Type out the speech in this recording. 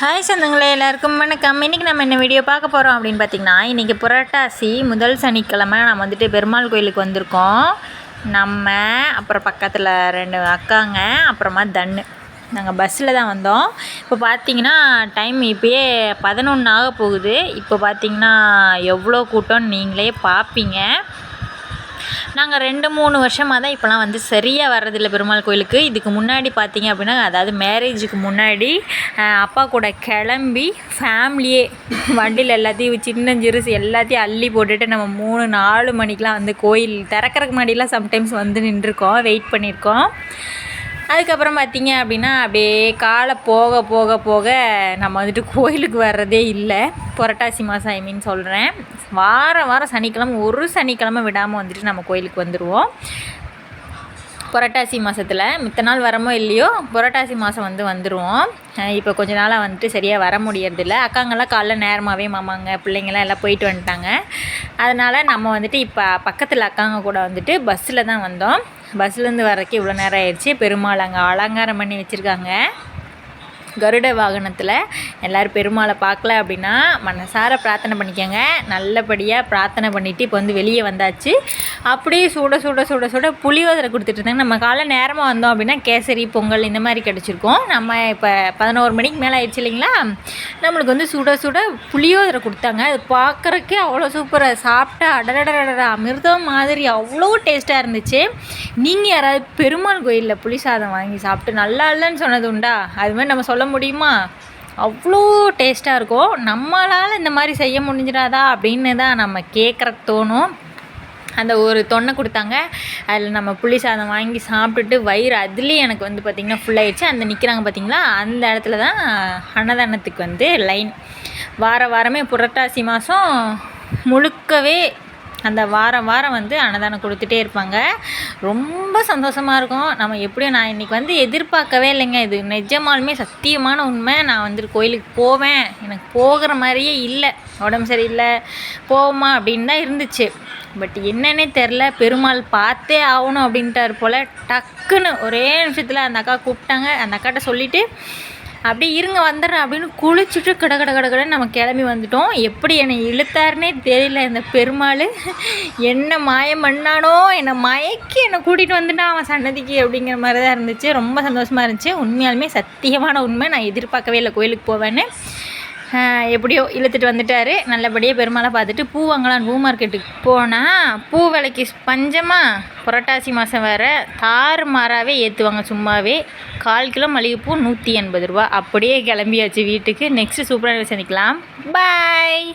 Hi சொந்தங்களே எல்லாருக்கும் வணக்கம். இன்றைக்கி நம்ம என்ன வீடியோ பார்க்க போகிறோம் அப்படின்னு பார்த்திங்கன்னா இன்றைக்கி புரட்டாசி முதல் சனிக்கிழமை. நம்ம வந்துட்டு பெருமாள் கோயிலுக்கு வந்திருக்கோம். நம்ம அப்புறம் பக்கத்தில் ரெண்டு அக்காங்க அப்புறமா தன்னு. நாங்கள் பஸ்ஸில் தான் வந்தோம். இப்போ பார்த்தீங்கன்னா டைம் இப்போயே பதினொன்று ஆக போகுது. இப்போ பார்த்தீங்கன்னா எவ்வளோ கூட்டம்னு நீங்களே பார்ப்பீங்க. நாங்கள் ரெண்டு மூணு வருஷமாக தான் இப்போலாம் வந்து சரியாக வர்றதில்லை பெருமாள் கோயிலுக்கு. இதுக்கு முன்னாடி பார்த்தீங்க அப்படின்னா அதாவது மேரேஜுக்கு முன்னாடி அப்பா கூட கிளம்பி ஃபேமிலியே வண்டியில் எல்லாத்தையும் சின்னஞ்சிறுசு எல்லாத்தையும் அள்ளி போட்டுட்டு நம்ம மூணு நாலு மணிக்கெலாம் வந்து கோயில் திறக்கிறதுக்கு முன்னாடிலாம் சம்டைம்ஸ் வந்து நின்றுருக்கோம் வெயிட் பண்ணியிருக்கோம். அதுக்கப்புறம் பார்த்தீங்க அப்படின்னா அப்படியே காலை போக போக போக நம்ம வந்துட்டு கோயிலுக்கு வர்றதே இல்லை. புரட்டாசி மாதம் ஐ மீன் சொல்கிறேன் வாரம் வாரம் சனிக்கிழமை ஒரு சனிக்கிழமை விடாமல் வந்துட்டு நம்ம கோயிலுக்கு வந்துடுவோம் புரட்டாசி மாதத்தில் மித்த நாள் வரமோ இல்லையோ புரட்டாசி மாதம் வந்து வந்துடுவோம் இப்போ கொஞ்ச நாளாக வந்துட்டு சரியாக வர முடியறதில்ல. அக்காங்கெல்லாம் காலைல நேரமாகவே மாமாங்க பிள்ளைங்கள்லாம் எல்லாம் போயிட்டு வந்துட்டாங்க. அதனால் நம்ம வந்துட்டு இப்போ பக்கத்தில் அக்காங்க கூட வந்துட்டு பஸ்ஸில் தான் வந்தோம். பஸ்லேருந்து வரக்கு இவ்வளோ நேரம் ஆயிடுச்சு. பெருமாள் அங்கே அலங்காரம் பண்ணி வச்சுருக்காங்க. கருட வாகனத்தில் எல்லோரும் பெருமாளை பார்க்கல அப்படின்னா மனசார பிரார்த்தனை பண்ணிக்கோங்க. நல்லபடியாக பிரார்த்தனை பண்ணிவிட்டு இப்போ வந்து வெளியே வந்தாச்சு. அப்படியே சுட சுட சுட சுட புளியோதரை கொடுத்துட்டு இருந்தாங்க. நம்ம காலை நேரமாக வந்தோம் அப்படின்னா கேசரி பொங்கல் இந்த மாதிரி கிடச்சிருக்கோம். நம்ம இப்போ பதினோரு மணிக்கு மேலே ஆயிடுச்சு இல்லைங்களா? நம்மளுக்கு வந்து சுட சுட புளியோதரை கொடுத்தாங்க. அது பார்க்குறக்கே அவ்வளோ சூப்பராக சாப்பிட்டா அடடடடா அமிர்தம் மாதிரி அவ்வளோ டேஸ்ட்டாக இருந்துச்சு. நீங்கள் யாராவது பெருமாள் கோயிலில் புளி சாதம் வாங்கி சாப்பிட்டு நல்லா இல்லைன்னு சொன்னது உண்டா? அது மாதிரி நம்ம சொல்ல சொல்ல முடியுமா? அவ்வளோ டேஸ்ட்டாக இருக்கும். நம்மளால் இந்த மாதிரி செய்ய முடிஞ்சிடாதா அப்படின்னு தான் நம்ம கேட்குறக்கு தோணும். அந்த ஒரு தொன்னை கொடுத்தாங்க. அதில் நம்ம புளி சாதம் வாங்கி சாப்பிட்டுட்டு வயிறு அதுலேயும் எனக்கு வந்து பார்த்திங்கன்னா ஃபுல்லாகிடுச்சு அந்த நிற்கிறாங்க பார்த்திங்களா அந்த இடத்துல தான் அன்னதானத்துக்கு வந்து லைன் வார வாரமே புரட்டாசி மாதம் முழுக்கவே அந்த வாரம் வாரம் வந்து அன்னதானம் கொடுத்துட்டே இருப்பாங்க. ரொம்ப சந்தோஷமாக இருக்கும். நம்ம எப்படியும் நான் இன்றைக்கி வந்து எதிர்பார்க்கவே இல்லைங்க. இது நிஜமாலுமே சத்தியமான உண்மை. நான் வந்துட்டு கோயிலுக்கு போவேன். எனக்கு போகிற மாதிரியே இல்லை. உடம்பு சரியில்லை. போவோமா அப்படின்னு தான் இருந்துச்சு. பட் என்னன்னே தெரில. பெருமாள் பார்த்தே ஆகணும் அப்படின்ட்டார் போல் டக்குன்னு ஒரே நிமிஷத்தில் அந்த அக்கா கூப்பிட்டாங்க. அந்த அக்காட்ட சொல்லிவிட்டு அப்படியே இருங்க வந்துடுறேன் அப்படின்னு குளிச்சுட்டு கட கட கட கடன்னு நம்ம கிளம்பி வந்துட்டோம். எப்படி என்னை இழுத்தாருனே தெரியல இந்த பெருமாள். என்ன மாயம் பண்ணானோ என்னை மயக்கி என்னை கூட்டிகிட்டு வந்துட்டான் அவன் சன்னதிக்கு அப்படிங்கிற மாதிரி தான் இருந்துச்சு. ரொம்ப சந்தோஷமாக இருந்துச்சு. உண்மையாலுமே சத்தியமான உண்மை. நான் எதிர்பார்க்கவே இல்லை கோயிலுக்கு போவேன்னு. எப்படியோ இழுத்துட்டு வந்துட்டாரு. நல்லபடியாக பெருமாளை பார்த்துட்டு பூ வாங்கலாம் பூ மார்க்கெட்டுக்கு போனால் பூ விலைக்கு பஞ்சமாக புரட்டாசி மாதம் வேறு தாறு மாறாவே ஏற்றுவாங்க சும்மாவே. கால் கிலோ மல்லிகைப்பூ நூற்றி எண்பது ரூபா. அப்படியே கிளம்பியாச்சு வீட்டுக்கு. நெக்ஸ்ட்டு சூப்பராக சந்திக்கலாம். பாய்